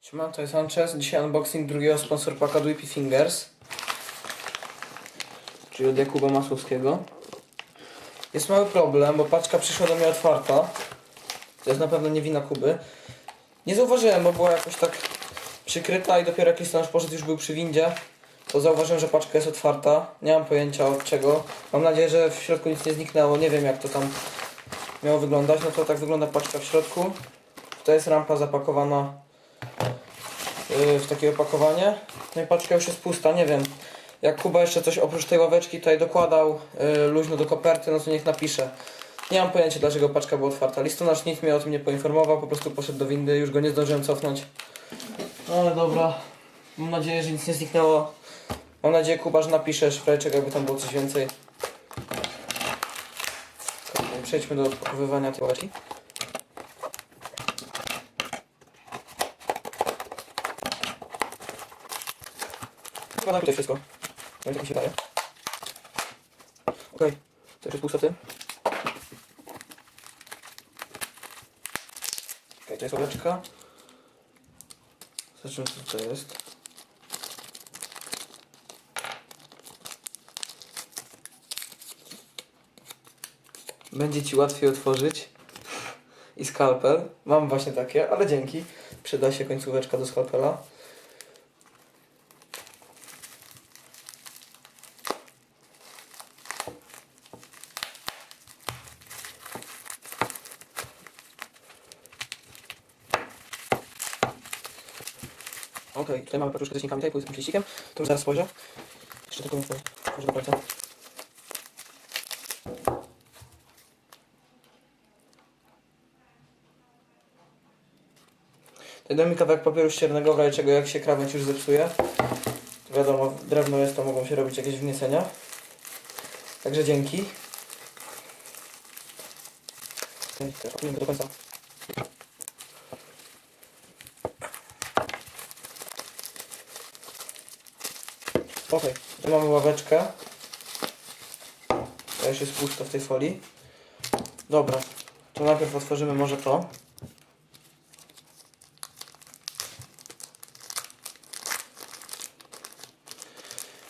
Siema, to jest Sanchez. Dzisiaj unboxing drugiego sponsor paka Dwippy Fingers. Czyli od Jakuba Masłowskiego. Jest mały problem, bo paczka przyszła do mnie otwarta. To jest na pewno nie wina Kuby. Nie zauważyłem, bo była jakoś tak przykryta i dopiero jak listonosz poszedł już był przy windzie, to zauważyłem, że paczka jest otwarta. Nie mam pojęcia od czego. Mam nadzieję, że w środku nic nie zniknęło. Nie wiem jak to tam miało wyglądać. No to tak wygląda paczka w środku. To jest rampa zapakowana w takie opakowanie. No i paczka już jest pusta, nie wiem. Jak Kuba jeszcze coś oprócz tej ławeczki tutaj dokładał yy, luźno do koperty, no to niech napisze. Nie mam pojęcia dlaczego paczka była otwarta. Listonosz nic mnie o tym nie poinformował, po prostu poszedł do windy, już go nie zdążyłem cofnąć. No ale dobra. Mam nadzieję, że nic nie zniknęło. Mam nadzieję Kuba, że napiszesz czego jakby tam było coś więcej. Przejdźmy do odpakowywania tej ławeczki. Składam tutaj wszystko. No tak mi się daje. Okej, to już jest pół sety. Okej, to jest ławeczka. Zobaczymy co to jest. Będzie Ci łatwiej otworzyć. I skalpel. Mam właśnie takie, ale dzięki. Przyda się końcóweczka do skalpela. Okej, tutaj mamy paczuszkę ze śniegami, tutaj z liścikiem. To już zaraz spojrzę. Jeszcze tylko muszę spojrzę do końca. Daj mi kawałek papieru ściernego, w czego jak się krawędź już zepsuje. Wiadomo, drewno jest, to mogą się robić jakieś wniesienia. Także dzięki. Pakujemy do końca. Okej, tu mamy ławeczkę. To już jest pusto w tej folii. Dobra, to najpierw otworzymy może to.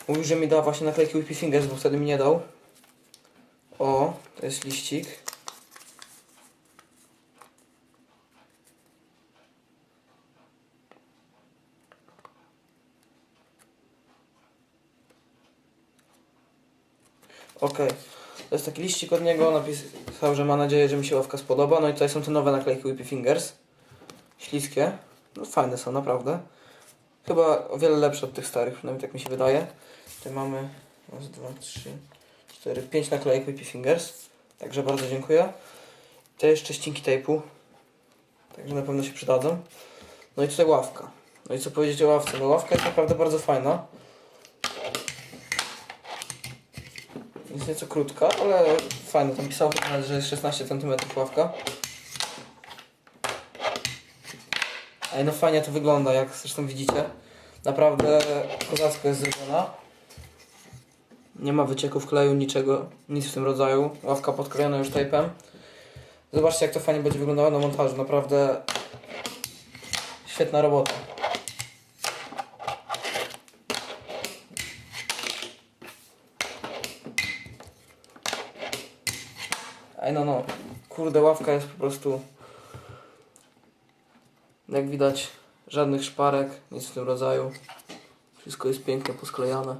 Mówił, że mi da właśnie naklejki Whippy Fingers, bo wtedy mi nie dał. O, to jest liścik. Okej. To jest taki liścik od niego. Napisał, że ma nadzieję, że mi się ławka spodoba. No i tutaj są te nowe naklejki Whippy Fingers. Śliskie. No fajne są, naprawdę. Chyba o wiele lepsze od tych starych, przynajmniej tak mi się wydaje. Tutaj mamy raz, dwa, trzy, cztery, pięć naklejek Whippy Fingers. Także bardzo dziękuję. Te jeszcze ścinki tejpu. Także na pewno się przydadzą. No i tutaj ławka. No i co powiedzieć o ławce? No ławka jest naprawdę bardzo fajna. Jest nieco krótka, ale fajna. Tam pisało że jest 16 cm ławka. Ej, no fajnie to wygląda, jak zresztą widzicie. Naprawdę kozacko jest zrobiona. Nie ma wycieków kleju, niczego, nic w tym rodzaju. Ławka podkrojona już tape'em. Zobaczcie jak to fajnie będzie wyglądało na montażu. Naprawdę świetna robota. No no. Kurde, ławka jest po prostu... Jak widać, żadnych szparek, nic w tym rodzaju. Wszystko jest pięknie posklejane.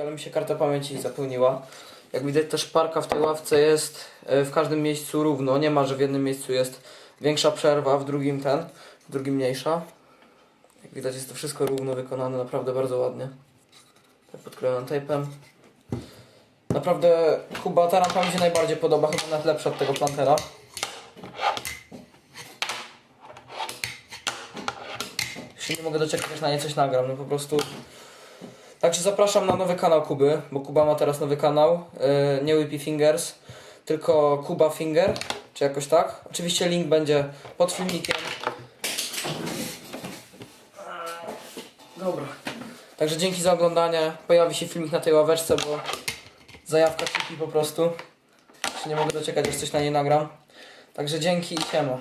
Ale mi się karta pamięci zapełniła. Jak widać, ta szparka w tej ławce jest e, w każdym miejscu równo. Nie ma, że w jednym miejscu jest większa przerwa, w drugim ten, w drugim mniejsza. Jak widać, jest to wszystko równo wykonane, naprawdę bardzo ładnie. Tak podklejone tape'em. Naprawdę Kuba ta rampa mi się najbardziej podoba, chyba nawet lepsza od tego plantera. Się nie mogę doczekać, aż na nie coś nagram, no po prostu. Także zapraszam na nowy kanał Kuby, bo Kuba ma teraz nowy kanał, yy, nie Whippy Fingers, tylko Kuba Finger, czy jakoś tak. Oczywiście link będzie pod filmikiem. Dobra. Także dzięki za oglądanie. Pojawi się filmik na tej ławeczce, bo zajawka kupi po prostu. Nie mogę doczekać, aż coś na niej nagram. Także dzięki i siema.